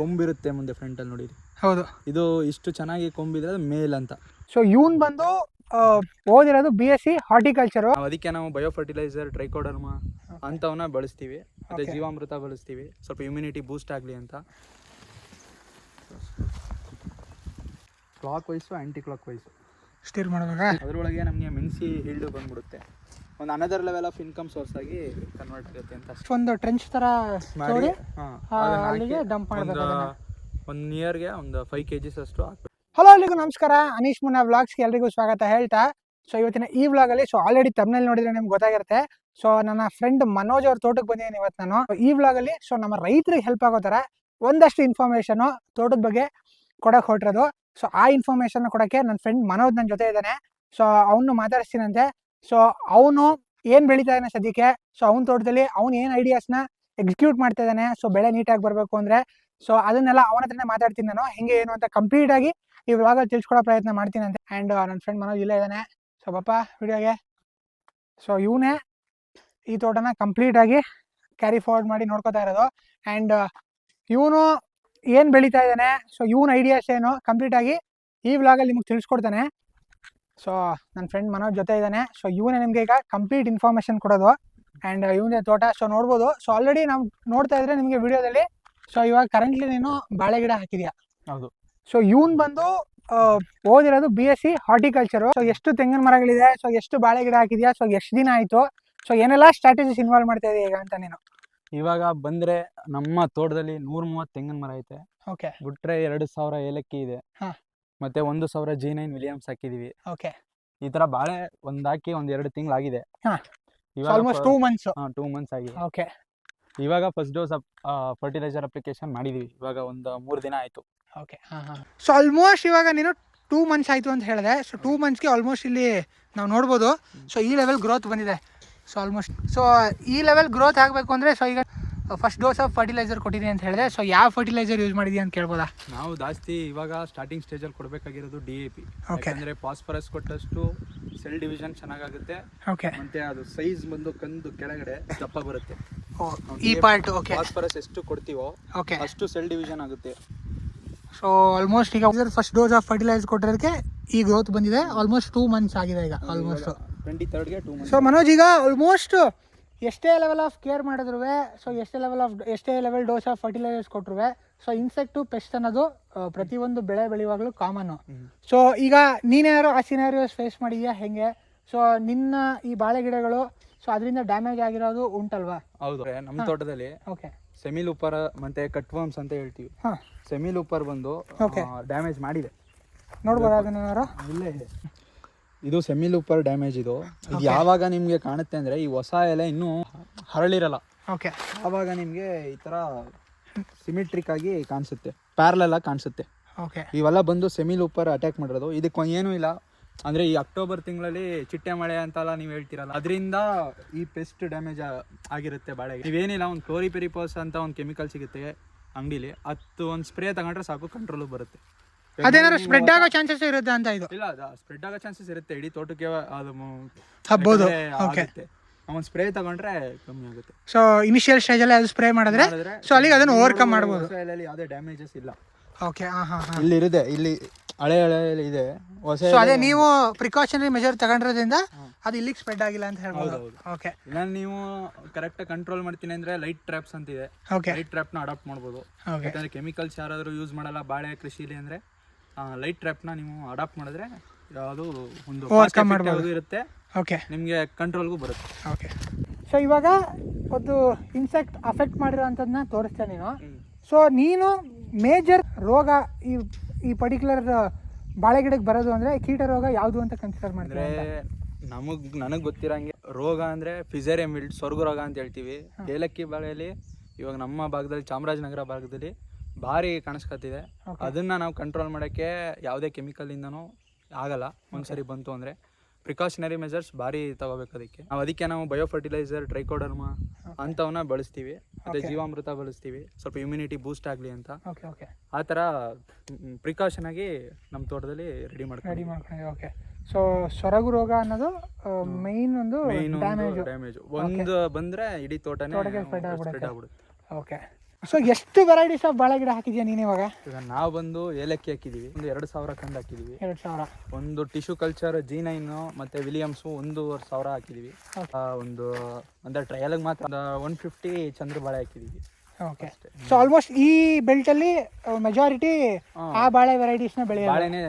ಕೊಂಬಿರುತ್ತೆ ಮುಂದೆ ಫ್ರಂಟಲ್ಲಿ ನೋಡಿರಿ ಹೌದು. ಇದು ಇಷ್ಟು ಚೆನ್ನಾಗಿ ಕೊಂಬಿದ್ರೆ ಅದು ಮೇಲ್ ಅಂತ. ಸೊ ಇವನ್ ಬಂದು ಆ, ಓದಿರೋದು ಬಿ ಎಸ್ ಸಿ ಹಾರ್ಟಿಕಲ್ಚರ್ ನಾವು ಅದಕ್ಕೆ ನಾವು ಬಯೋ ಫರ್ಟಿಲೈಸರ್ ಟ್ರೈಕೋಡರ್ಮ ಅಂತವನ್ನ ಬಳಸ್ತೀವಿ. ಮತ್ತೆ Okay. ಜೀವಾಮೃತ ಬಳಸ್ತೀವಿ. ಸ್ವಲ್ಪ ಇಮ್ಯುನಿಟಿ ಬೂಸ್ಟ್ ಆಗಲಿ ಅಂತ. Clockwise anticlockwise stir ಮಾಡುವಾಗ ಅದರೊಳಗೆ ನಮಗೆ ಮೆಣಸಿ ಹಿಲ್ಡು ಬಂದ್ಬಿಡುತ್ತೆ. ಒಂದು another level of income source ಆಗಿ ಕನ್ವರ್ಟ್ ಆಗುತ್ತೆ ಅಂತ ಅಷ್ಟೇ. ಒಂದು ಟ್ರೆಂಚ್ ತರ ಮಾಡಿ ನೋಡಿ ಹಾಂ ಆ, ಅಲ್ಲಿಗೆ ಡಂಪ್ ಮಾಡ್ಬೇಕು ಅದನ್ನ. ಒನ್ ಇಯರ್ಗೆ ಒಂದು ಫೈವ್ ಕೆ ಜಿಸ್ ಅಷ್ಟು ಹಾಕ್ಬೇಕು. ಹಲೋ ಎಲ್ಲರಿಗೂ ನಮಸ್ಕಾರ ಅನೀಶ್ ಮುನ್ನ ವ್ಲಾಗ್ಸ್ಗೆ ಎಲ್ರಿಗೂ ಸ್ವಾಗತ ಹೇಳ್ತಾ. ಸೊ ಇವತ್ತಿನ ಈ ವ್ಲಾಗ್ ಅಲ್ಲಿ ಸೊ ಆಲ್ರೆಡಿ ತಮ್ನಲ್ಲಿ ನೋಡಿದ್ರೆ ನಿಮ್ಗೆ ಗೊತ್ತಾಗಿರುತ್ತೆ. ಸೊ ನನ್ನ ಫ್ರೆಂಡ್ ಮನೋಜ್ ಅವ್ರ ತೋಟಕ್ಕೆ ಬಂದಿದ್ದೀನಿ ಇವತ್ತು ನಾನು. ಈ ವ್ಲಾಗ್ ಅಲ್ಲಿ ಸೊ ನಮ್ಮ ರೈತರಿಗೆ ಹೆಲ್ಪ್ ಆಗೋ ಥರ ಒಂದಷ್ಟು ಇನ್ಫಾರ್ಮೇಶನ್ ತೋಟದ ಬಗ್ಗೆ ಕೊಡಕ್ ಹೊರಟಿರೋದು. ಸೊ ಆ ಇನ್ಫಾರ್ಮೇಷನ್ ಕೊಡಕ್ಕೆ ನನ್ನ ಫ್ರೆಂಡ್ ಮನೋಜ್ ನನ್ನ ಜೊತೆ ಇದ್ದಾನೆ. ಸೊ ಅವನು ಮಾತಾಡಿಸ್ತೀನಂತೆ. ಸೊ ಅವನು ಏನು ಬೆಳೀತಾ ಇದ್ದಾನೆ ಸದ್ಯಕ್ಕೆ? ಸೊ ಅವನ ತೋಟದಲ್ಲಿ ಅವ್ನು ಏನು ಐಡಿಯಾಸ್ನ ಎಕ್ಸಿಕ್ಯೂಟ್ ಮಾಡ್ತಾ ಇದ್ದಾನೆ? ಸೊ ಬೆಳೆ ನೀಟಾಗಿ ಬರಬೇಕು ಅಂದ್ರೆ ಸೊ ಅದನ್ನೆಲ್ಲ ಅವನ ಹತ್ರನೇ ಮಾತಾಡ್ತೀನಿ ನಾನು. ಹೆಂಗೆ, ಏನು ಅಂತ ಕಂಪ್ಲೀಟ್ ಆಗಿ ಈ ವ್ಲಾಗಲ್ಲಿ ತಿಳ್ಸ್ಕೊಡೋ ಪ್ರಯತ್ನ ಮಾಡ್ತೀನಿ ಅಂತ. ಆ್ಯಂಡ್ ನನ್ನ ಫ್ರೆಂಡ್ ಮನೋಜ್ ಇಲ್ಲೇ ಇದ್ದಾನೆ. ಸೊ ಪಾಪ ವಿಡಿಯೋಗೆ. ಸೊ ಇವನೇ ಈ ತೋಟನ ಕಂಪ್ಲೀಟಾಗಿ ಕ್ಯಾರಿ ಫಾರ್ವರ್ಡ್ ಮಾಡಿ ನೋಡ್ಕೋತಾ ಇರೋದು. ಆ್ಯಂಡ್ ಇವನು ಏನು ಬೆಳೀತಾ ಇದ್ದಾನೆ? ಸೊ ಇವನ ಐಡಿಯಾಸ್ ಏನು? ಕಂಪ್ಲೀಟಾಗಿ ಈ ವ್ಲಾಗಲ್ಲಿ ನಿಮಗೆ ತಿಳಿಸ್ಕೊಡ್ತಾನೆ. ಸೊ ನನ್ನ ಫ್ರೆಂಡ್ ಮನೋಜ್ ಜೊತೆ ಇದ್ದಾನೆ. ಸೊ ಇವನೇ ನಿಮಗೆ ಈಗ ಕಂಪ್ಲೀಟ್ ಇನ್ಫಾರ್ಮೇಷನ್ ಕೊಡೋದು. ಆ್ಯಂಡ್ ಇವನೇ ತೋಟ. ಸೊ ನೋಡ್ಬೋದು. ಸೊ ಆಲ್ರೆಡಿ ನಾವು ನೋಡ್ತಾ ಇದ್ರೆ ನಿಮಗೆ ವಿಡಿಯೋದಲ್ಲಿ ಸೊ ಇವಾಗ ಕರೆಂಟ್ಲಿ ನೀನು ಬಾಳೆ ಗಿಡ ಹಾಕಿದ್ಯಾ? ಹೌದು. ಸೊ ಇವನ್ ಬಂದು ಓದಿರೋದು B S C horticulture so ಎಷ್ಟು ತೆಂಗಿನ ಮರಗಳಿದೆ? ಸೊ ಎಷ್ಟು ಬಾಳೆ ಗಿಡ ಹಾಕಿದ್ಯಾ? ಸೊ ಎಷ್ಟು ದಿನ ಆಯಿತು? ಸೊ ಏನೆಲ್ಲ ಸ್ಟ್ರಾಟಜಿಸ್ ಇನ್ವಾಲ್ವ್ ಮಾಡ್ತಾ ಇದೀಯ ಈಗ ಅಂತ ನೀನು? ಇವಾಗ ಬಂದ್ರೆ ನಮ್ಮ ತೋಟದಲ್ಲಿ ನೂರ ಮೂವತ್ತು ತೆಂಗಿನ ಮರ ಐತೆ. ಓಕೆ ಬಿಟ್ರೆ ಎರಡು ಸಾವಿರ ಏಲಕ್ಕಿ ಇದೆ. ಹಾ. ಮತ್ತೆ ಒಂದು ಸಾವಿರ ಜಿ ನೈನ್ ವಿಲಿಯಮ್ಸ್ ಹಾಕಿದೀವಿ. ಓಕೆ ಈ ತರ ಬಾಳೆ ಒಂದ್ ಹಾಕಿ ಒಂದ್ ಎರಡು ತಿಂಗಳಾಗಿದೆ. ಹಾ. Almost two months two months ಆಗಿದೆ. ಓಕೆ ಇವಾಗ ಫಸ್ಟ್ ಡೋಸ್ ಫರ್ಟಿಲೈಸರ್ ಅಪ್ಲಿಕೇಶನ್ ಮಾಡಿದೀವಿ. ಇವಾಗ ಒಂದು ಮೂರು ದಿನ ಆಯ್ತು. ಓಕೆ ಹಾಂ ಹಾಂ. ಸೊ ಆಲ್ಮೋಸ್ಟ್ ಇವಾಗ ನೀನು ಟೂ ಮಂತ್ಸ್ ಆಯ್ತು ಅಂತ ಹೇಳಿದೆ. ಸೊ ಟೂ ಮಂತ್ಸ್ಗೆ ಆಲ್ಮೋಸ್ಟ್ ಇಲ್ಲಿ ನಾವು ನೋಡ್ಬೋದು. ಸೊ ಈ ಲೆವೆಲ್ ಗ್ರೋತ್ ಬಂದಿದೆ. ಸೊ ಆಲ್ಮೋಸ್ಟ್ ಸೊ ಈ ಲೆವೆಲ್ ಗ್ರೋತ್ ಆಗಬೇಕು ಅಂದರೆ ಸೊ ಈಗ ಫಸ್ಟ್ ಡೋಸ್ ಆಫ್ ಫರ್ಟಿಲೈಸರ್ ಕೊಟ್ಟಿದ್ದೀನಿ ಅಂತ ಹೇಳಿದೆ. ಸೊ ಯಾವ ಫರ್ಟಿಲೈಸರ್ ಯೂಸ್ ಮಾಡಿದೀನಿ ಅಂತ ಕೇಳ್ಬೋದ? ನಾವು ಜಾಸ್ತಿ ಇವಾಗ ಸ್ಟಾರ್ಟಿಂಗ್ ಸ್ಟೇಜ್ ಅಲ್ಲಿ ಕೊಡಬೇಕಾಗಿರೋದು ಡಿ ಎ ಪಿ ಅಂದ್ರೆ ಯಾಕಂದ್ರೆ ಫಾಸ್ಫರಸ್ ಕೊಟ್ಟಷ್ಟು ಸೆಲ್ ಡಿವಿಷನ್ ಚೆನ್ನಾಗಾಗುತ್ತೆ. ಓಕೆ ಮತ್ತೆ ಅದು ಸೈಜ್ ಬಂದು ಕಂದು ಕೆಳಗಡೆ ದಪ್ಪ ಬರುತ್ತೆ. ಈ ಪಾರ್ಟ್ ಓಕೆ ಫಾಸ್ಫರಸ್ ಎಷ್ಟು ಕೊಡ್ತೀವೋ ಓಕೆ ಅಷ್ಟು ಸೆಲ್ ಡಿವಿಷನ್ ಆಗುತ್ತೆ. ಸೊ ಆಲ್ಮೋಸ್ಟ್ ಈಗ ಫಸ್ಟ್ ಡೋಸ್ ಆಫ್ ಫರ್ಟಿಲೈಸರ್ ಕೊಟ್ಟಿರೋದಕ್ಕೆ ಈ ಗ್ರೋತ್ ಬಂದಿದೆ. ಆಲ್ಮೋಸ್ಟ್ ಟೂ ಮಂತ್ಸ್ ಆಗಿದೆ ಈಗ ಆಲ್ಮೋಸ್ಟ್ ಟ್ವೆಂಟಿ ತರ್ಡ್ಗೆ ಟೂ ಸೊ ಮನೋಜ್ ಈಗ ಆಲ್ಮೋಸ್ಟ್ ಎಷ್ಟೇ ಲೆವೆಲ್ ಆಫ್ ಕೇರ್ ಮಾಡಿದ್ರು ಸೊ ಎಷ್ಟೇ ಲೆವೆಲ್ ಆಫ್ ಎಷ್ಟೇ ಲೆವೆಲ್ ಡೋಸ್ ಆಫ್ ಫರ್ಟಿಲೈಸರ್ಸ್ ಕೊಟ್ಟರು ಸೊ ಇನ್ಸೆಕ್ಟು ಪೆಸ್ಟ್ ಅನ್ನೋದು ಪ್ರತಿಯೊಂದು ಬೆಳೆ ಬೆಳೆಯುವಾಗಲೂ ಕಾಮನ್ನು ಸೊ ಈಗ ನೀನೇನಾದ್ರು ಆ ಸಿನಾರಿಯೋಸ್ ಫೇಸ್ ಮಾಡಿದ್ಯಾ ಹೆಂಗೆ? ಸೊ ನಿನ್ನ ಈ ಬಾಳೆ ಗಿಡಗಳು ಸೊ ಅದರಿಂದ ಡ್ಯಾಮೇಜ್ ಆಗಿರೋದು ಉಂಟಲ್ವಾ? ಹೌದು. ನಮ್ಮ ತೋಟದಲ್ಲಿ ಓಕೆ ಸೆಮಿಲ್ ಉಪ್ಪರ್ ಮತ್ತೆ ಕಟ್ವಾಮ್ಸ್ ಅಂತ ಹೇಳ್ತೀವಿ. ಹಾಂ. ಸೆಮಿಲ್ ಉಪ್ಪರ್ ಬಂದು. ಡ್ಯಾಮೇಜ್ ಮಾಡಿದೆ. ನೋಡ್ಬೋದಾ ಅದನ್ನ ಇಲ್ಲೇ ಇದೆ. ಇದು ಸೆಮಿ ಲೂಪರ್ ಡ್ಯಾಮೇಜ್ ಇದು ಇದು ಯಾವಾಗ ನಿಮ್ಗೆ ಕಾಣುತ್ತೆ ಅಂದ್ರೆ ಈ ಹೊಸ ಎಲೆ ಇನ್ನೂ ಹರಳಿರಲ್ಲ. ಓಕೆ ಆವಾಗ ನಿಮ್ಗೆ ಈ ತರ ಸಿಮಿಟ್ರಿಕ್ ಆಗಿ ಕಾಣಿಸುತ್ತೆ. ಪ್ಯಾರಲೆಲ್ಲ ಕಾಣಿಸುತ್ತೆ. ಓಕೆ ಇವೆಲ್ಲ ಬಂದು ಸೆಮಿ ಲೂಪರ್ ಅಟ್ಯಾಕ್ ಮಾಡಿರೋದು. ಇದಕ್ಕೆ ಏನೂ ಇಲ್ಲ. ಅಂದ್ರೆ ಈ ಅಕ್ಟೋಬರ್ ತಿಂಗಳಲ್ಲಿ ಚಿಟ್ಟೆ ಮಳೆ ಅಂತೆಲ್ಲ ನೀವು ಹೇಳ್ತೀರಲ್ಲ ಅದರಿಂದ ಈ ಪೆಸ್ಟ್ ಡ್ಯಾಮೇಜ್ ಆಗಿರುತ್ತೆ ಬಾಳೆಗೆ. ನೀವೇನಿಲ್ಲ ಒಂದು ಕ್ಲೋರಿಪೆರಿಪೋಸ್ ಅಂತ ಒಂದು ಕೆಮಿಕಲ್ ಸಿಗುತ್ತೆ ಅಂಗಡಿಲಿ. ಹತ್ತು ಒಂದು ಸ್ಪ್ರೇ ತಗೊಂಡ್ರೆ ಸಾಕು ಕಂಟ್ರೋಲ್ ಬರುತ್ತೆ. ಅದೇನಾದ್ರು ಸ್ಪ್ರೆಡ್ ಆಗೋ ಚಾನ್ಸಸ್ ಇರುತ್ತೆ ಅಂತ ಇದು. ಇಲ್ಲ ಅದು ಸ್ಪ್ರೆಡ್ ಆಗೋ ಚಾನ್ಸಸ್ ಇರುತ್ತೆ. ಇಡೀ ತೋಟಕ್ಕೆ ಅದು ಹಬ್ಬೋದು. ಓಕೆ ಅವನ್ ಸ್ಪ್ರೇ ತಗೊಂಡ್ರೆ ಕಮ್ಮಿ ಆಗುತ್ತೆ. ಸೊ ಇನಿಷಿಯಲ್ ಸ್ಟೇಜಲ್ಲಿ ಅದು ಸ್ಪ್ರೇ ಮಾಡಿದ್ರೆ ಸೊ ಅಲ್ಲಿಗೆ ಅದನ್ನ ಓವರ್ಕಮ್ ಮಾಡ್ಬೋದು. ಹೊಸ ಎಲೆಯಲ್ಲಿ ಯಾವುದೇ ಡ್ಯಾಮೇಜಸ್ ಇಲ್ಲ. ಓಕೆ ಹಾ ಹಾಂ ಇಲ್ಲಿ ಇರುತ್ತೆ. ಇಲ್ಲಿ ಹಳೆ ಹಳೆ ಇದೆ. ಹೊಸ ಸೊ ಅದೇ ನೀವು ಪ್ರಿಕಾಷನರಿ ಮೆಜರ್ ತಗೊಂಡಿರೋದ್ರಿಂದ ಅದು ಇಲ್ಲಿಗೆ ಸ್ಪ್ರೆಡ್ ಆಗಿಲ್ಲ ಅಂತ ಹೇಳ್ಬೋದು. ಓಕೆ ನಾನು ನೀವು ಕರೆಕ್ಟ್ ಕಂಟ್ರೋಲ್ ಮಾಡ್ತೀನಿ ಅಂದ್ರೆ ಲೈಟ್ ಟ್ರ್ಯಾಪ್ಸ್ ಅಂತ ಇದೆ ಲೈಟ್ ಟ್ರ್ಯಾಪ್ನ ಅಡಾಪ್ಟ್ ಮಾಡ್ಬೋದು. ಓಕೆ ಯಾಕಂದ್ರೆ ಕೆಮಿಕಲ್ಸ್ ಯಾರಾದರೂ ಯೂಸ್ ಮಾಡಲ್ಲ. ಬಾಳೆ ಕೃಷಿಲಿ ಅಂದ್ರೆ ಲೈಟ್ ಟ್ರ್ಯಾಪ್ನ ನ ನೀವು ಅಡಾಪ್ಟ್ ಮಾಡಿದ್ರೆ ಯಾವುದು ಒಂದು cost effective ಮಾಡ್ಬೋದು. ಇರುತ್ತೆ. ಓಕೆ ನಿಮಗೆ ಕಂಟ್ರೋಲ್ಗೂ ಬರುತ್ತೆ. ಓಕೆ ಸೊ ಇವಾಗ ಒಂದು ಇನ್ಸೆಕ್ಟ್ ಅಫೆಕ್ಟ್ ಮಾಡಿರೋಂಥದ್ದನ್ನ ತೋರಿಸ್ತೇನೆ ನೀನು. ಸೊ ನೀನು ಮೇಜರ್ ರೋಗ ಈ ಈ ಪರ್ಟಿಕ್ಯುಲರ್ ಬಾಳೆ ಗಿಡಕ್ಕೆ ಬರೋದು ಅಂದ್ರೆ ಕೀಟ ರೋಗ ಯಾವುದು ಅಂತ ಕನ್ಸಿಡರ್ ಮಾಡಿದ್ರೆ ನಮಗ್ ನನಗ್ ಗೊತ್ತಿರಂಗೆ ರೋಗ ಅಂದ್ರೆ ಫಿಸೇರಿಯಂ ವಿಲ್ಡ್ ಸ್ವರ್ಗ ರೋಗ ಅಂತ ಹೇಳ್ತೀವಿ. ಏಲಕ್ಕಿ ಬಾಳೆಯಲ್ಲಿ ಇವಾಗ ನಮ್ಮ ಭಾಗದಲ್ಲಿ ಚಾಮರಾಜನಗರ ಭಾಗದಲ್ಲಿ ಭಾರಿ ಕಾಣಿಸ್ಕೊತಿದೆ Okay. ಅದನ್ನ ನಾವು ಕಂಟ್ರೋಲ್ ಮಾಡೋಕ್ಕೆ ಯಾವುದೇ ಕೆಮಿಕಲ್ ಇಂದನೂ ಆಗಲ್ಲ. ಒಂದ್ಸರಿ ಬಂತು ಅಂದ್ರೆ ಪ್ರಿಕಾಷನರಿ ಮೆಜರ್ಸ್ ಭಾರಿ ತಗೋಬೇಕು ಅದಕ್ಕೆ. ನಾವು ಅದಕ್ಕೆ ನಾವು ಬಯೋ ಫರ್ಟಿಲೈಸರ್ ಟ್ರೈಕೋಡರ್ಮ ಅಂತವನ್ನ ಬಳಸ್ತೀವಿ. ಮತ್ತೆ ಜೀವಾಮೃತ ಬಳಸ್ತೀವಿ. ಸ್ವಲ್ಪ ಇಮ್ಯುನಿಟಿ ಬೂಸ್ಟ್ ಆಗಲಿ ಅಂತ. ಆ ಥರ ಪ್ರಿಕಾಷನ್ ಆಗಿ ನಮ್ಮ ತೋಟದಲ್ಲಿ ರೆಡಿ ರೆಡಿ ಮಾಡ್ಕೊಂಡು ಓಕೆ ಸೊ ಸೊರಗು ರೋಗ ಅನ್ನೋದು ಮೈನ್ ಒಂದು ಡ್ಯಾಮೇಜ್ ಒಂದು ಬಂದ್ರೆ ಇಡೀ ತೋಟನೇ ಸ್ಪ್ರೆಡ್ ಆಗ್ಬಿಡುತ್ತೆ. ಆಗ್ಬಿಡುತ್ತೆ. ಓಕೆ ಸೊ ಎಷ್ಟು ವೆರೈಟೀಸ್ ಆಫ್ ಬಾಳೆ ಗಿಡ ಹಾಕಿದ್ಯಾ ನೀನು ಇವಾಗ? ಈಗ ನಾವು ಬಂದು ಏಲಕ್ಕಿ ಹಾಕಿದೀವಿ ಒಂದು ಎರಡು ಸಾವಿರ ಕಂಡು ಹಾಕಿದೀವಿ. ಎರಡು ಸಾವಿರ. ಒಂದು ಟಿಶ್ಯೂ ಕಲ್ಚರ್ ಜಿ ನೈನು ಮತ್ತೆ ವಿಲಿಯಮ್ಸು ಒಂದೂವರೆ ಸಾವಿರ ಹಾಕಿದೀವಿ. ಆ, ಒಂದು ಅಂದ್ರೆ ಟ್ರಯಲ್ಗೆ ಮಾತ್ರ ಒನ್ ಫಿಫ್ಟಿ ಚಂದ್ರ ಬಾಳೆ ಹಾಕಿದೀವಿ. ಓಕೆ ಸೊ ಆಲ್ಮೋಸ್ಟ್ ಈ ಬೆಲ್ಟಲ್ಲಿ ಮೆಜಾರಿಟಿ. ಆ ಬಾಳೆ ವೆರೈಟೀಸ್ನ ಬೆಳೆಯೋದು. ಬಾಳೆನೇ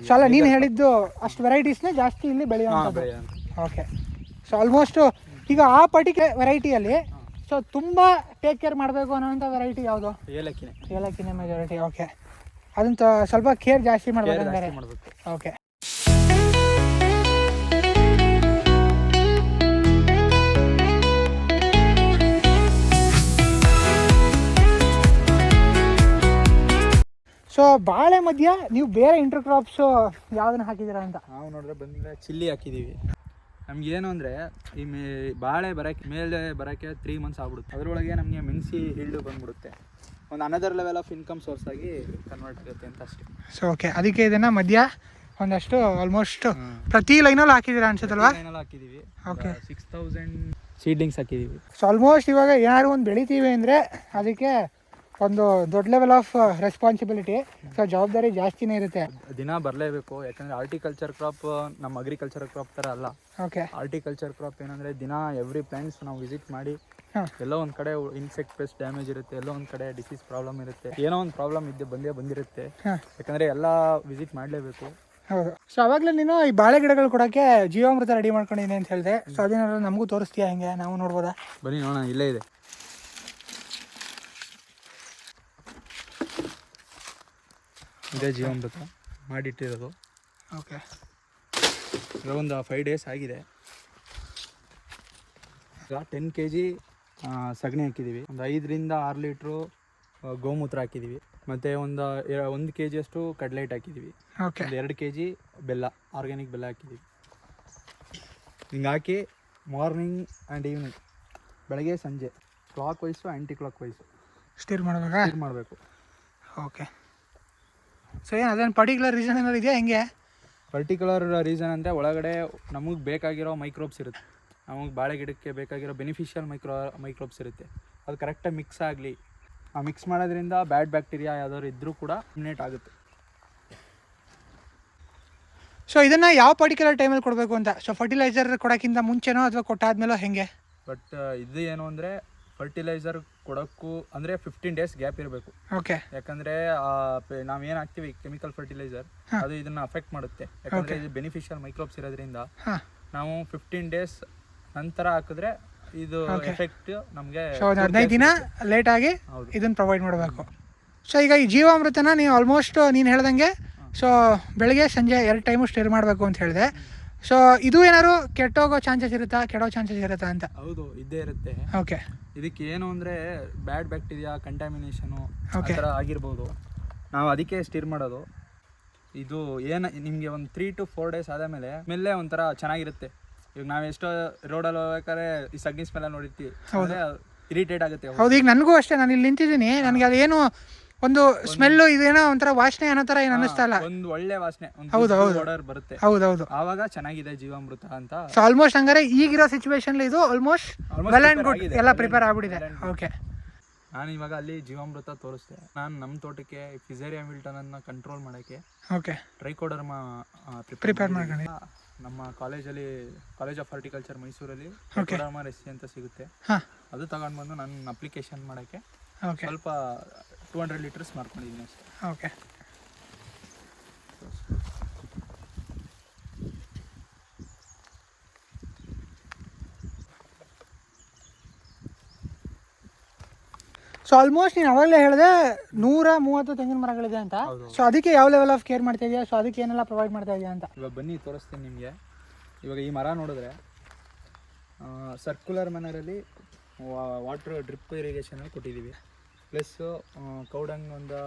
ಸೊ ಅಲ್ಲ ನೀನು ಹೇಳಿದ್ದು ಅಷ್ಟು ವೆರೈಟೀಸ್ನ ಜಾಸ್ತಿ ಇಲ್ಲಿ ಹಾ, ಬೆಳೆಯುವಂಥದ್ದು. ಓಕೆ ಸೊ ಆಲ್ಮೋಸ್ಟ್ ಈಗ ಆ ಪರ್ಟಿಕ್ಯುಲರ್ ವೆರೈಟಿಯಲ್ಲಿ ಸೊ ತುಂಬ ಟೇಕ್ ಕೇರ್ ಮಾಡಬೇಕು ಅನ್ನೋಂಥ ವೆರೈಟಿ ಯಾವುದು? ಏಲಕ್ಕಿನೇ. ಏಲಕ್ಕಿನೇ ಮೆಜಾರಿಟಿ ಓಕೆ ಅದಂತ ಸ್ವಲ್ಪ ಕೇರ್ ಜಾಸ್ತಿ ಮಾಡಬೇಕು. ಓಕೆ ಸೊ ಬಾಳೆ ಮಧ್ಯ ನೀವು ಬೇರೆ ಇಂಟರ್ ಕ್ರಾಪ್ಸ್ ಯಾವ್ದನ್ನ ಹಾಕಿದ್ದೀರಾ ಅಂತ? ನಾವು ನೋಡಿದ್ರೆ ಬಂದ್ರೆ ಚಿಲ್ಲಿ ಹಾಕಿದೀವಿ ನಮ್ಗೆ ಏನು ಅಂದ್ರೆ ಈ ಮೇ ಬಾಳೆ ಬರಕ್ಕೆ ಮೇಲೆ ಬರಕ್ಕೆ ತ್ರೀ ಮಂತ್ಸ್ ಆಗ್ಬಿಡುತ್ತೆ. ಅದರೊಳಗೆ ನಮಗೆ ಮೆಣಸಿ ಹಿಳ್ಳು ಬಂದ್ಬಿಡುತ್ತೆ. ಒಂದು another level of income source ಆಗಿ ಕನ್ವರ್ಟ್ ಆಗುತ್ತೆ ಅಂತ ಅಷ್ಟೇ. ಸೊ ಓಕೆ ಅದಕ್ಕೆ ಇದನ್ನ ಮಧ್ಯ ಒಂದಷ್ಟು ಆಲ್ಮೋಸ್ಟ್ ಪ್ರತಿ ಲೈನಲ್ಲಿ ಹಾಕಿದ್ದೀರಾ ಅನ್ಸುತ್ತಲ್ವಾ? ಹಾಕಿದೀವಿ. ಓಕೆ ಸಿಕ್ಸ್ ತೌಸಂಡ್ ಸೀಡ್ಲಿಂಗ್ಸ್ ಹಾಕಿದೀವಿ. ಸೊ ಆಲ್ಮೋಸ್ಟ್ ಇವಾಗ ಏನಾದ್ರು ಒಂದು ಬೆಳಿತೀವಿ ಅಂದರೆ ಅದಕ್ಕೆ ಒಂದು ದೊಡ್ಡ ಲೆವೆಲ್ ಆಫ್ ರೆಸ್ಪಾನ್ಸಿಬಿಲಿಟಿ ಸೊ ಜವಾಬ್ದಾರಿ ಜಾಸ್ತಿನೇ ಇರುತ್ತೆ. ದಿನ ಬರಲೇಬೇಕು. ಯಾಕಂದ್ರೆ ಆರ್ಟಿಕಲ್ಚರ್ ಕ್ರಾಪ್ ನಮ್ಮ ಅಗ್ರಿಕಲ್ಚರ್ ಕ್ರಾಪ್ ತರ ಅಲ್ಲ. ಓಕೆ ಆರ್ಟಿಕಲ್ಚರ್ ಕ್ರಾಪ್ ಏನಂದ್ರೆ ದಿನ ಎವ್ರಿ ಪ್ಲಾಂಟ್ಸ್ ನಾವು ವಿಸಿಟ್ ಮಾಡಿ ಎಲ್ಲೋ ಒಂದು ಕಡೆ ಇನ್ಸೆಕ್ಟ್ ಪೆಸ್ಟ್ ಡ್ಯಾಮೇಜ್ ಇರುತ್ತೆ ಎಲ್ಲೋ ಒಂದ್ ಕಡೆ ಡಿಸೀಸ್ ಪ್ರಾಬ್ಲಮ್ ಇರುತ್ತೆ ಏನೋ ಒಂದು ಪ್ರಾಬ್ಲಮ್ ಇದ್ದೆ ಬಂದೇ ಬಂದಿರುತ್ತೆ. ಯಾಕಂದ್ರೆ ಎಲ್ಲ ವಿಸಿಟ್ ಮಾಡಲೇಬೇಕು. ಹೌದು. ಸೊ ಅವಾಗಲೇ ನೀನು ಈ ಬಾಳೆ ಗಿಡಗಳು ಕೊಡೋಕ್ಕೆ ಜೀವಾಮೃತ ರೆಡಿ ಮಾಡ್ಕೊಂಡಿದ್ದೀನಿ ಅಂತ ಹೇಳಿದೆ. ಸೊ ಅದೇನಾದ್ರೂ ನಮಗೂ ತೋರಿಸ್ತೀಯಾ ಹೆಂಗೆ? ನಾವು ನೋಡ್ಬೋದಾ? ಬನ್ನಿ ನೋಡೋಣ ಇಲ್ಲೇ ಇದೆ. ಇದೇ ಜೀವಾಮೃತ ಮಾಡಿಟ್ಟಿರೋದು. ಓಕೆ. ಈಗ ಒಂದು ಫೈವ್ ಡೇಸ್ ಆಗಿದೆ. ಈಗ ಟೆನ್ ಕೆ ಜಿ ಸಗಣಿ ಹಾಕಿದ್ದೀವಿ ಒಂದು ಐದರಿಂದ ಆರು ಲೀಟ್ರು ಗೋಮೂತ್ರ ಹಾಕಿದ್ದೀವಿ ಮತ್ತು ಒಂದು ಒಂದು ಕೆ ಜಿಯಷ್ಟು ಕಡಲೆ ಹಿಟ್ಟು ಹಾಕಿದ್ದೀವಿ ಓಕೆ. ಒಂದು ಎರಡು ಕೆ ಜಿ ಬೆಲ್ಲ ಆರ್ಗ್ಯಾನಿಕ್ ಬೆಲ್ಲ ಹಾಕಿದ್ದೀವಿ ಹಿಂಗೆ ಹಾಕಿ ಮಾರ್ನಿಂಗ್ ಆ್ಯಂಡ್ ಈವ್ನಿಂಗ್ ಬೆಳಗ್ಗೆ ಸಂಜೆ clockwise anticlockwise stir ಮಾಡೋದಾಗ ಸ್ಟಿರ್ ಮಾಡಬೇಕು. ಓಕೆ. ಸೊ ಏನು ಅದೇನು ಪರ್ಟಿಕ್ಯುಲರ್ ರೀಸನ್ ಏನಾದ್ರು ಇದೆಯಾ ಹೆಂಗೆ? ಪರ್ಟಿಕ್ಯುಲರ್ ರೀಸನ್ ಅಂದರೆ ಒಳಗಡೆ ನಮಗೆ ಬೇಕಾಗಿರೋ ಮೈಕ್ರೋಬ್ಸ್ ಇರುತ್ತೆ. ನಮಗೆ ಬಾಳೆ ಗಿಡಕ್ಕೆ ಬೇಕಾಗಿರೋ ಬೆನಿಫಿಷಿಯಲ್ ಮೈಕ್ರೋ ಮೈಕ್ರೋಬ್ಸ್ ಇರುತ್ತೆ. ಅದು ಕರೆಕ್ಟಾಗಿ ಮಿಕ್ಸ್ ಆಗಲಿ. ಆ ಮಿಕ್ಸ್ ಮಾಡೋದ್ರಿಂದ ಬ್ಯಾಡ್ ಬ್ಯಾಕ್ಟೀರಿಯಾ ಯಾವ್ದಾದ್ರು ಇದ್ದರೂ ಕೂಡ ಮಿನೇಟ್ ಆಗುತ್ತೆ. ಸೊ ಇದನ್ನು ಯಾವ ಪರ್ಟಿಕ್ಯುಲರ್ ಟೈಮಲ್ಲಿ ಕೊಡಬೇಕು ಅಂತ? ಸೊ ಫರ್ಟಿಲೈಸರ್ ಕೊಡೋಕ್ಕಿಂತ ಮುಂಚೆನೋ ಅಥವಾ ಕೊಟ್ಟಾದ್ಮೇಲೋ ಹೆಂಗೆ? ಬಟ್ ಇದು ಏನು ಅಂದರೆ ಫರ್ಟಿಲೈಸರ್ ಕೊಡೋಕ್ಕೂ ಅಂದರೆ ಫಿಫ್ಟೀನ್ ಡೇಸ್ ಗ್ಯಾಪ್ ಇರಬೇಕು. ಓಕೆ ಯಾಕಂದರೆ ಏನ್ ಹಾಕ್ತೀವಿ ಕೆಮಿಕಲ್ ಫರ್ಟಿಲೈಸರ್ ಅದು ಇದನ್ನ ಅಫೆಕ್ಟ್ ಮಾಡುತ್ತೆ. ಯಾಕಂದರೆ ಇದು ಬೆನಿಫಿಷಿಯಲ್ ಮೈಕ್ರೋಬ್ಸ್ ಇರೋದ್ರಿಂದ ನಾವು ಫಿಫ್ಟೀನ್ ಡೇಸ್ ನಂತರ ಹಾಕಿದ್ರೆ ಇದು. ಎಫೆಕ್ಟ್ ನಮಗೆ ಹದಿನೈದು ದಿನ ಲೇಟಾಗಿ ಆಗಿ ಇದನ್ನು ಪ್ರೊವೈಡ್ ಮಾಡಬೇಕು. ಸೊ ಈಗ ಈ ಜೀವಾಮೃತನ ನೀವು ಆಲ್ಮೋಸ್ಟ್ ನೀನು ಹೇಳ್ದಂಗೆ ಸೊ ಬೆಳಗ್ಗೆ ಸಂಜೆ ಎರಡು ಟೈಮು ಸ್ಟೇರ್ ಮಾಡಬೇಕು ಅಂತ ಹೇಳಿದೆ. ಸೊ ಇದು ಏನಾದ್ರು ಕೆಟ್ಟೋಗೋ ಚಾನ್ಸಸ್ ಇರುತ್ತಾ? ಕೆಡೋ ಚಾನ್ಸಸ್ ಇರುತ್ತಾ ಅಂತ? ಹೌದು ಇದ್ದೇ ಇರುತ್ತೆ. ಓಕೆ ಇದಕ್ಕೆ ಏನು ಅಂದ್ರೆ ಬ್ಯಾಡ್ ಬ್ಯಾಕ್ಟೀರಿಯಾ ಕಂಟಾಮಿನೇಷನ್ ಆಗಿರ್ಬೋದು. ನಾವು ಅದಕ್ಕೆ ಸ್ಟಿರ್ ಮಾಡೋದು. ಇದು ಏನು ನಿಮಗೆ ಒಂದು ತ್ರೀ ಟು ಫೋರ್ ಡೇಸ್ ಆದಮೇಲೆ ಸ್ಮೆಲ್ಲೇ ಒಂಥರ ಚೆನ್ನಾಗಿರುತ್ತೆ. ಈಗ ನಾವು ಎಷ್ಟೋ ರೋಡಲ್ಲಿ ಹೋಗ್ಬೇಕಾದ್ರೆ ಈ ಸಗ್ನಿ ಸ್ಮೆಲ್ಲ ನೋಡಿರ್ತೀವಿ. ಇರಿಟೇಟ್ ಆಗುತ್ತೆ. ಹೌದು ಈಗ ನನಗೂ ಅಷ್ಟೇ ನಾನು ಇಲ್ಲಿ ನಿಂತಿದ್ದೀನಿ. ನನಗೆ ಅದೇನು ಒಂದು ಸ್ಮೆಲ್ ಇದೇನೋ ಒಂಥರ ವಾಸನೆ ಅನ್ನೋ ತರ ಏನು ಅನ್ನಿಸ್ತಾ ಇಲ್ಲ. ಒಂದು ಒಳ್ಳೆ ವಾಸನೆ ಹೌದು, ಹೌದು. ಆರ್ಡರ್ ಬರುತ್ತೆ. ಹೌದು ಹೌದು ಆವಾಗ ಚೆನ್ನಾಗಿದೆ ಜೀವಾಮೃತ ಅಂತ. ಸೊ ಆಲ್ಮೋಸ್ಟ್ ಹಂಗಾರೆ ಈಗಿರೋ ಸಿಚುವೇಶನ್ ಇದು ಆಲ್ಮೋಸ್ಟ್ ವೆಲ್ ಅಂಡ್ ಗುಡ್ ಎಲ್ಲ ಪ್ರಿಪೇರ್ ಆಗ್ಬಿಟ್ಟಿದೆ. ಓಕೆ ನಾನು ಇವಾಗ ಅಲ್ಲಿ ಜೀವಾಮೃತ ತೋರಿಸ್ದೆ. ನಾನು ನಮ್ಮ ತೋಟಕ್ಕೆ ಫಿಸೇರಿಯಾ ಅನ್ನ ಕಂಟ್ರೋಲ್ ಮಾಡಕ್ಕೆ ಓಕೆ ಟ್ರೈಕೋಡರ್ಮ ಪ್ರಿಪೇರ್ ಮಾಡ್ಕೊಂಡಿ. ನಮ್ಮ ಕಾಲೇಜಲ್ಲಿ ಕಾಲೇಜ್ ಆಫ್ ಹಾರ್ಟಿಕಲ್ಚರ್ ಮೈಸೂರಲ್ಲಿ ಟ್ರೈಕೋಡರ್ಮ ರೆಸಿ ಅಂತ ಸಿಗುತ್ತೆ. ಅದು ತಗೊಂಡು ಬಂದು ನಾನು ಅಪ್ಲಿಕೇಶನ್ ಮಾಡಕ್ಕೆ ಸ್ವಲ್ಪ ಟೂ ಹಂಡ್ರೆಡ್ ಲೀಟರ್ಸ್ ಮಾಡ್ಕೊಂಡಿದ್ದೀನಿ ಅಷ್ಟೇ. ಓಕೆ ಸೊ ಆಲ್ಮೋಸ್ಟ್ ನೀನು ಅವಾಗಲೇ ಹೇಳಿದೆ ನೂರ ಮೂವತ್ತು ತೆಂಗಿನ ಮರಗಳಿದೆ ಅಂತ. ಸೊ ಅದಕ್ಕೆ ಯಾವ ಲೆವೆಲ್ ಆಫ್ ಕೇರ್ ಮಾಡ್ತಾ ಇದೆಯಾ? ಸೊ ಅದಕ್ಕೆ ಏನೆಲ್ಲ ಪ್ರೊವೈಡ್ ಮಾಡ್ತಾ ಇದೆಯಾ ಅಂತ. ಇವಾಗ ಬನ್ನಿ ತೋರಿಸ್ತೀನಿ ನಿಮಗೆ. ಇವಾಗ ಈ ಮರ ನೋಡಿದ್ರೆ ಸರ್ಕ್ಯುಲರ್ ಮನರಲ್ಲಿ ವಾಟ್ರ್ ಡ್ರಿಪ್ ಇರಿಗೇಷನಲ್ಲಿ ಕೊಟ್ಟಿದ್ದೀವಿ. ಪ್ಲಸ್ ಕೌಡಂಗ್ ಒಂದು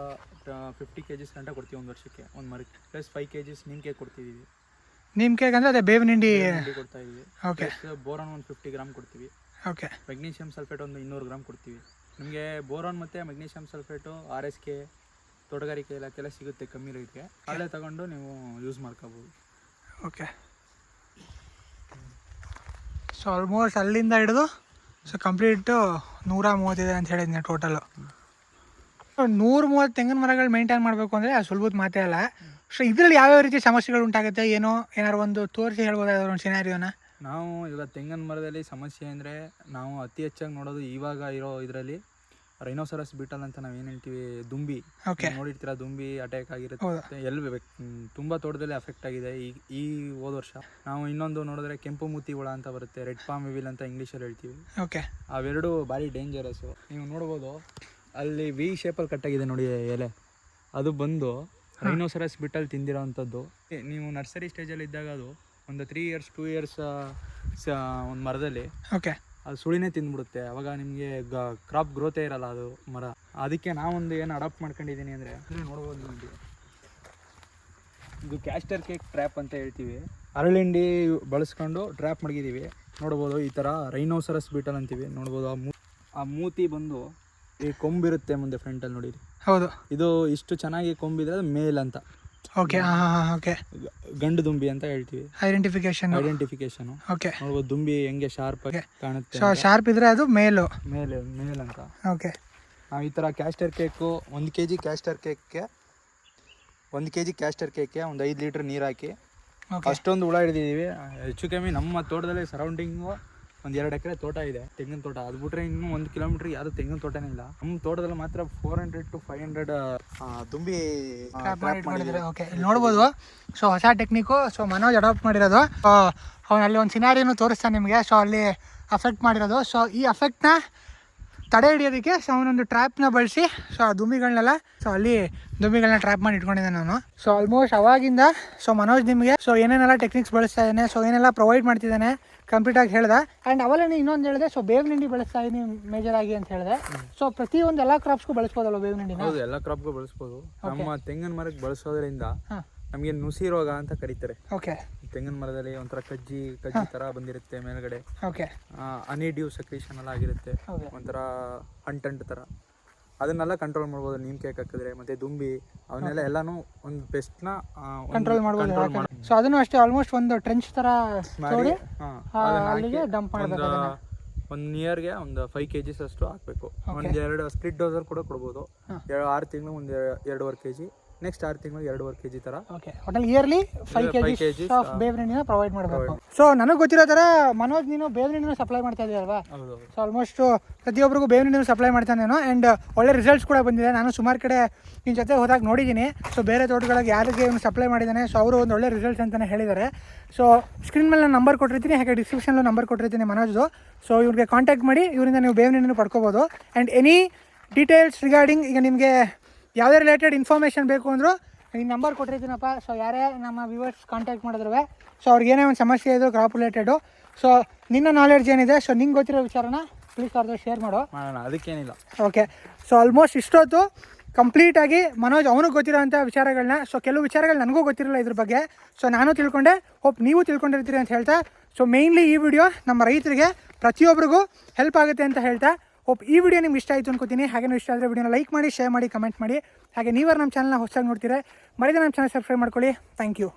ಫಿಫ್ಟಿ ಕೆ ಜಿಸ್ ಗಂಟ ಕೊಡ್ತೀವಿ ಒಂದು ವರ್ಷಕ್ಕೆ ಒಂದು ಮರಕ್ಕೆ. ಪ್ಲಸ್ ಫೈವ್ ಕೆ ಜಿಸ್ ನಿಮ್ಗೆ ಕೊಡ್ತಿದ್ದೀವಿ ನಿಮ್ಮ ಕೇಕ್ ಅಂದರೆ ಅದೇ ಬೇವಿನ ಹಿಂಡಿ ಕೊಡ್ತಾ ಇದ್ದೀವಿ ಓಕೆ ಬೋರಾನ್ ಒಂದು ಫಿಫ್ಟಿ ಗ್ರಾಮ್ ಕೊಡ್ತೀವಿ. ಓಕೆ ಮೆಗ್ನೀಷಿಯಮ್ ಸಲ್ಫೇಟ್ ಒಂದು ಇನ್ನೂರು ಗ್ರಾಮ್ ಕೊಡ್ತೀವಿ. ನಿಮಗೆ ಬೋರಾನ್ ಮತ್ತು magnesium sulphate R S K ತೋಟಗಾರಿಕೆ ಇಲಾಖೆಲ್ಲ ಸಿಗುತ್ತೆ ಕಮ್ಮಿ ರೇಟ್ಗೆ ಅಲ್ಲೇ ತಗೊಂಡು ನೀವು ಯೂಸ್ ಮಾಡ್ಕೋಬೋದು. ಓಕೆ ಸೊ ಆಲ್ಮೋಸ್ಟ್ ಅಲ್ಲಿಂದ ಹಿಡಿದು ಸೊ ಕಂಪ್ಲೀಟು ನೂರ ಮೂವತ್ತಿದೆ ಅಂತ ಹೇಳಿದ್ನ ಟೋಟಲು ನೂರ ಮೂವತ್ತು ತೆಂಗಿನ ಮರಗಳು ಮೇಂಟೈನ್ ಮಾಡಬೇಕು ಅಂದರೆ ಅದು ಸುಲಭದ ಮಾತೇ ಅಲ್ಲ. ಸೊ ಇದರಲ್ಲಿ ಯಾವ್ಯಾವ ರೀತಿ ಸಮಸ್ಯೆಗಳು ಉಂಟಾಗುತ್ತೆ? ಏನೋ ಏನಾದ್ರು ಒಂದು ತೋರಿಸಿ ಹೇಳ್ಬೋದಾದ್ರು ಒಂದು ಸಿನಾರಿಯೋನ ನಾವು ಇವಾಗ ತೆಂಗಿನ ಮರದಲ್ಲಿ ಸಮಸ್ಯೆ ಅಂದರೆ ನಾವು ಅತಿ ಹೆಚ್ಚಾಗಿ ನೋಡೋದು ಇವಾಗ ಇರೋ ಇದರಲ್ಲಿ. ರೈನೋಸರಸ್ ಬೀಟಲ್ ಅಂತ ನಾವು ಏನು ಹೇಳ್ತೀವಿ ದುಂಬಿ. ನೋಡಿರ್ತೀರ ದುಂಬಿ ಅಟ್ಯಾಕ್. ಆಗಿರುತ್ತೆ. ಎಲ್ಲಿ ತುಂಬಾ ತುಂಬ ತೋಟದಲ್ಲಿ ಅಫೆಕ್ಟ್ ಆಗಿದೆ. ಈ ಈ ಹೋದ ವರ್ಷ ನಾವು ಇನ್ನೊಂದು ನೋಡಿದ್ರೆ ಕೆಂಪು ಮೂತಿ ಹುಳ ಅಂತ ಬರುತ್ತೆ ರೆಡ್ ಪಾಮ್ ವಿವಿಲ್ ಅಂತ ಇಂಗ್ಲೀಷಲ್ಲಿ ಹೇಳ್ತೀವಿ. ಓಕೆ ಅವೆರಡು ಭಾರಿ ಡೇಂಜರಸ್ ನೀವು ನೋಡ್ಬೋದು ಅಲ್ಲಿ ವಿ ಶೇಪಲ್ಲಿ ಕಟ್ಟಾಗಿದೆ ನೋಡಿ ಎಲೆ. ಅದು ಬಂದು ರೈನೋಸರಸ್ ಬಿಟ್ಟಲ್ಲಿ ತಿಂದಿರೋ ಅಂಥದ್ದು ನೀವು ನರ್ಸರಿ ಸ್ಟೇಜಲ್ಲಿ ಇದ್ದಾಗ ಅದು ಒಂದು ತ್ರೀ ಇಯರ್ಸ್ ಟೂ ಇಯರ್ಸ್ ಒಂದು ಮರದಲ್ಲಿ ಓಕೆ ಅದು ಸುಳಿನೇ ತಿಂದ್ಬಿಡುತ್ತೆ. ಅವಾಗ ನಿಮಗೆ ಗ ಕ್ರಾಪ್ ಗ್ರೋತೇ ಇರಲ್ಲ ಅದು ಮರ. ಅದಕ್ಕೆ ನಾವೊಂದು ಏನು ಅಡಾಪ್ಟ್ ಮಾಡ್ಕೊಂಡಿದ್ದೀನಿ ಅಂದರೆ ನೋಡ್ಬೋದು ನಿಮಗೆ. ಇದು ಕ್ಯಾಸ್ಟರ್ ಕೇಕ್ ಟ್ರ್ಯಾಪ್ ಅಂತ ಹೇಳ್ತೀವಿ. ಅರಳಿಂಡಿ ಬಳಸ್ಕೊಂಡು ಟ್ರ್ಯಾಪ್ ಮಡಗಿದ್ದೀವಿ ನೋಡ್ಬೋದು ಈ ಥರ ರೈನೋಸರಸ್ ಬೀಟಲ್ ಅಂತೀವಿ. ನೋಡ್ಬೋದು ಆ ಮೂ ಆ ಮೂತಿ ಬಂದು ಈ ಕೊಂಬಿರುತ್ತೆ ಮುಂದೆ ಫ್ರಂಟಲ್ಲಿ ನೋಡಿರಿ. ಹೌದು. ಇದು ಇಷ್ಟು ಚೆನ್ನಾಗಿ ಕೊಂಬಿದ್ರೆ ಅದು ಮೇಲ್ ಅಂತ. ಓಕೆ ಹಾಂ ಓಕೆ. ಗಂಡು ದುಂಬಿ ಅಂತ ಹೇಳ್ತೀವಿ. Identification identification okay. ನೋಡ್ಬೋದು ದುಂಬಿ ಹೆಂಗೆ ಶಾರ್ಪ್ ಆಗಿ ಕಾಣುತ್ತೆ ಸೊ ಶಾರ್ಪ್ ಇದ್ರೆ ಅದು ಮೇಲು. ಮೇಲೆ ಮೇಲ್ ಅಂತ. ಓಕೆ. ನಾವು ಈ ಥರ ಕ್ಯಾಸ್ಟರ್ ಕೇಕು ಒಂದು ಕೆ ಜಿ ಕ್ಯಾಸ್ಟರ್ ಕೇಕ್ಗೆ ಒಂದು ಕೆ ಜಿ ಕ್ಯಾಸ್ಟರ್ ಕೇಕ್ಗೆ ಒಂದು ಐದು ಲೀಟ್ರ್ ನೀರು ಹಾಕಿ. ಅಷ್ಟೊಂದು ಹುಳ ಹಿಡಿದಿದ್ದೀವಿ ಹೆಚ್ಚು ಕಮ್ಮಿ ನಮ್ಮ ತೋಟದಲ್ಲಿ ಸರೌಂಡಿಂಗು ಒಂದು ಎರಡು ಎಕರೆ ತೋಟ ಇದೆ ತೆಂಗಿನ ತೋಟ. ಅದು ಬಿಟ್ರೆ ಇನ್ನೂ ಒಂದು ಕಿಲೋಮೀಟರ್ ಯಾವುದು ತೆಂಗಿನ ತೋಟನೇ ಇಲ್ಲ. ನಮ್ಮ ತೋಟದಲ್ಲಿ ಮಾತ್ರ four hundred to five hundred ತುಂಬಿ. ಓಕೆ ನೋಡ್ಬೋದು. ಸೊ ಹೊಸ ಟೆಕ್ನಿಕ್ ಸೊ ಮನೋಜ್ ಅಡಾಪ್ಟ್ ಮಾಡಿರೋದು. ಅವನಲ್ಲಿ ಒಂದು ಸಿನಾರಿಯನ್ನು ತೋರಿಸ್ತಾನೆ ನಿಮಗೆ. ಸೊ ಅಲ್ಲಿ ಅಫೆಕ್ಟ್ ಮಾಡಿರೋದು. ಸೊ ಈ ಅಫೆಕ್ಟ್ನ ತಡೆ ಹಿಡಿಯೋದಕ್ಕೆ ಸೊ ಅವನೊಂದು ಟ್ರ್ಯಾಪ್ನ ಬಳಸಿ ಸೊ ಆ ದುಮಿಗಳನ್ನೆಲ್ಲ ಸೊ ಅಲ್ಲಿ ದುಮಿಗಳನ್ನ ಟ್ರ್ಯಾಪ್ ಮಾಡಿ ಇಟ್ಕೊಂಡಿದ್ದೆ ನಾನು. ಸೊ ಆಲ್ಮೋಸ್ಟ್ ಅವಾಗಿಂದ ಸೊ ಮನೋಜ್ ನಿಮಗೆ ಸೊ ಏನೇನೆಲ್ಲ ಟೆಕ್ನಿಕ್ಸ್ ಬಳಸ್ತಾ ಇದ್ದಾನೆ ಸೊ ಏನೆಲ್ಲ ಪ್ರೊವೈಡ್ ಮಾಡ್ತಿದ್ದಾನೆ ಕಂಪ್ಲೀಟಾಗಿ ಹೇಳ್ದೆ. ಆ್ಯಂಡ್ ಅವಲೇ ಇನ್ನೊಂದು ಹೇಳಿದೆ ಸೊ ಬೇವಿನ ಹಿಂಡಿ ಬಳಸ್ತಾ ಇದ್ದೀನಿ ಮೇಜರ್ ಆಗಿ ಅಂತ ಹೇಳಿದೆ. ಸೊ ಪ್ರತಿಯೊಂದು ಎಲ್ಲ ಕ್ರಾಪ್ಸ್ಗೂ ಬಳಸ್ಬೋದಲ್ವ ಬೇವಿನ ಹಿಂಡಿನ? ಹೌದು ಎಲ್ಲ ಕ್ರಾಪ್ಗೂ ಬಳಸ್ಬೋದು. ನಮ್ಮ ತೆಂಗಿನ ಮರಕ್ಕೆ ಬಳಸೋದ್ರಿಂದ ನಮಗೆ ನುಸಿ ರೋಗ ಅಂತ ಕರೀತಾರೆ. ಓಕೆ ತೆಂಗಿನ ಮರದಲ್ಲಿ ಒಂಥರ ಕಜ್ಜಿ ಕಜ್ಜಿ ತರ ಬಂದಿರುತ್ತೆ ಮೇಲ್ಗಡೆ. ಓಕೆ ಹನಿ ಡ್ಯೂ ಸಕ್ರೀಷನ್ ಎಲ್ಲ ಆಗಿರುತ್ತೆ. ಒಂಥರ ಅಂಟಂಟ್ ತರ. ಅದನ್ನೆಲ್ಲ ಕಂಟ್ರೋಲ್ ಮಾಡ್ಬೋದು ನೀಮ್ ಕೇಕ್ ಹಾಕಿದ್ರೆ ಮತ್ತೆ ದುಂಬಿ ಅವನ್ನೆಲ್ಲ ಎಲ್ಲಾನು ಒಂದು ನ ಕಂಟ್ರೋಲ್ ಮಾಡ್ಬೋದು ಸೊ ಅದನ್ನು ಅಷ್ಟೇ ಆಲ್ಮೋಸ್ಟ್ ಒಂದು ಟ್ರೆಂಚ್ ತರ ಮಾಡಿ ಅಲ್ಲಿಗೆ ಡಂಪ್ ಮಾಡಬೇಕು. ಒಂದು ನಿಯರ್ಗೆ ಒಂದು ಫೈವ್ ಕೆ ಜಿಸ್ ಅಷ್ಟು ಹಾಕಬೇಕು. ಒಂದು ಎರಡು ಸ್ಪ್ಲಿಟ್ ಡೋಸರ್ ಕೂಡ ಕೊಡ್ಬೋದು. ಎರಡು ಆರು ತಿಂಗಳು ಒಂದು ಎರಡೂವರೆ ಕೆ ಜಿ ನೆಕ್ಸ್ಟ್ ಆರು ತಿಂಗಳು ಎರಡೂವರೆ ಕೆ ಜಿ ಥರ ಓಕೆ ಒಟ್ಟಲ್ಲಿ yearly five K G of ಬೇವಿನ ಪ್ರೊವೈಡ್ ಮಾಡಬೇಕು. ಸೊ ನನಗೆ ಗೊತ್ತಿರೋ ಥರ ಮನೋಜ್ ನೀನು ಬೇವಿನ ಸಪ್ಲೈ ಮಾಡ್ತಾ ಇದೆಯಲ್ವಾ ಸೊ ಆಲ್ಮೋಸ್ಟ್ ಪ್ರತಿಯೊಬ್ಬರಿಗೂ ಬೇವಿನ ಸಪ್ಲೈ ಮಾಡ್ತಾನೆ ನಾನು ಆ್ಯಂಡ್ ಒಳ್ಳೆ ರಿಸಲ್ಟ್ಸ್ ಕೂಡ ಬಂದಿದೆ. ನಾನು ಸುಮಾರು ಕಡೆ ನಿನ್ನ ಜೊತೆ ಹೋದಾಗ ನೋಡಿದ್ದೀನಿ. ಸೊ ಬೇರೆ ತೋಟಗಳಿಗೆ ಯಾರಿಗೆ ಇವನು ಸಪ್ಲೈ ಮಾಡಿದ್ದಾನೆ ಸೊ ಅವರು ಒಂದು ಒಳ್ಳೆ ರಿಸಲ್ಟ್ಸ್ ಅಂತಲೇ ಹೇಳಿದ್ದಾರೆ. ಸೊ ಸ್ಕ್ರೀನ್ ಮೇಲೆ ನಾನು ನಂಬರ್ ಕೊಟ್ಟಿರ್ತೀನಿ ಹಾಗೆ ಡಿಸ್ಕ್ರಿಪ್ಷನ್ಲೂ ನಂಬರ್ ಕೊಟ್ಟಿರ್ತೀನಿ ಮನೋಜ್ದು. ಸೊ ಇವ್ರಿಗೆ ಕಾಂಟ್ಯಾಕ್ಟ್ ಮಾಡಿ ಇವರಿಂದ ನೀವು ಬೇವಿನ ಪಡ್ಕೋಬೋದು. ಆ್ಯಂಡ್ ಎನಿ ಡೀಟೇಲ್ಸ್ ರಿಗಾರ್ಡಿಂಗ್ ಈಗ ನಿಮಗೆ ಯಾವುದೇ ರಿಲೇಟೆಡ್ ಇನ್ಫಾರ್ಮೇಷನ್ ಬೇಕು ಅಂದರೂ ಈ ನಂಬರ್ ಕೊಟ್ಟಿರ್ತೀನಪ್ಪ. ಸೊ ಯಾರೇ ನಮ್ಮ ವ್ಯೂವರ್ಸ್ ಕಾಂಟ್ಯಾಕ್ಟ್ ಮಾಡಿದ್ರೆ ಸೊ ಅವ್ರಿಗೆ ಏನೇ ಒಂದು ಸಮಸ್ಯೆ ಇದ್ರು ಕ್ರಾಪ್ ರಿಲೇಟೆಡು ಸೊ ನಿನ್ನ ನಾಲೆಡ್ಜ್ ಏನಿದೆ? ಸೊ ನಿಂಗೆ ಗೊತ್ತಿರೋ ವಿಚಾರನ ಪ್ಲೀಸ್ ಅವ್ರ ಶೇರ್ ಮಾಡು. ಮಾಡೋಣ ಅದಕ್ಕೇನಿಲ್ಲ. ಓಕೆ ಸೊ ಆಲ್ಮೋಸ್ಟ್ ಇಷ್ಟೊತ್ತು ಕಂಪ್ಲೀಟಾಗಿ ಮನೋಜ್ ಅವನಿಗೆ ಗೊತ್ತಿರೋಂಥ ವಿಚಾರಗಳನ್ನ ಸೊ ಕೆಲವು ವಿಚಾರಗಳು ನನಗೂ ಗೊತ್ತಿರಲ್ಲ ಇದ್ರ ಬಗ್ಗೆ. ಸೊ ನಾನು ತಿಳ್ಕೊಂಡೆ. ಹೋಪ್ ನೀವು ತಿಳ್ಕೊಂಡಿರ್ತೀರಿ ಅಂತ ಹೇಳ್ತಾ. ಸೊ ಮೇಯ್ನ್ಲಿ ಈ ವಿಡಿಯೋ ನಮ್ಮ ರೈತರಿಗೆ ಪ್ರತಿಯೊಬ್ಬರಿಗೂ ಹೆಲ್ಪ್ ಆಗುತ್ತೆ ಅಂತ ಹೇಳ್ತಾ. ಹೋಪ್ ಈ ವಿಡಿಯೋ ನಿಮ್ಗೆ ಇಷ್ಟ ಆಯಿತು ಅನ್ಕೋತೀನಿ. ಹಾಗೆ ಇಷ್ಟ ಆದರೆ ವಿಡಿಯೋನ ಲೈಕ್ ಮಾಡಿ ಶೇರ್ ಮಾಡಿ ಕಮೆಂಟ್ ಮಾಡಿ. ಹಾಗೆ ನೀವರು ನಮ್ಮ ಚಾನಲ್ನ ಹೊಸದಾಗಿ ನೋಡ್ತೀರಾ ಮರಿದ ನಮ್ಮ ಚಾನಲ್ ಸಬ್ಸ್ಕ್ರೈಬ್ ಮಾಡ್ಕೊಳ್ಳಿ. Thank you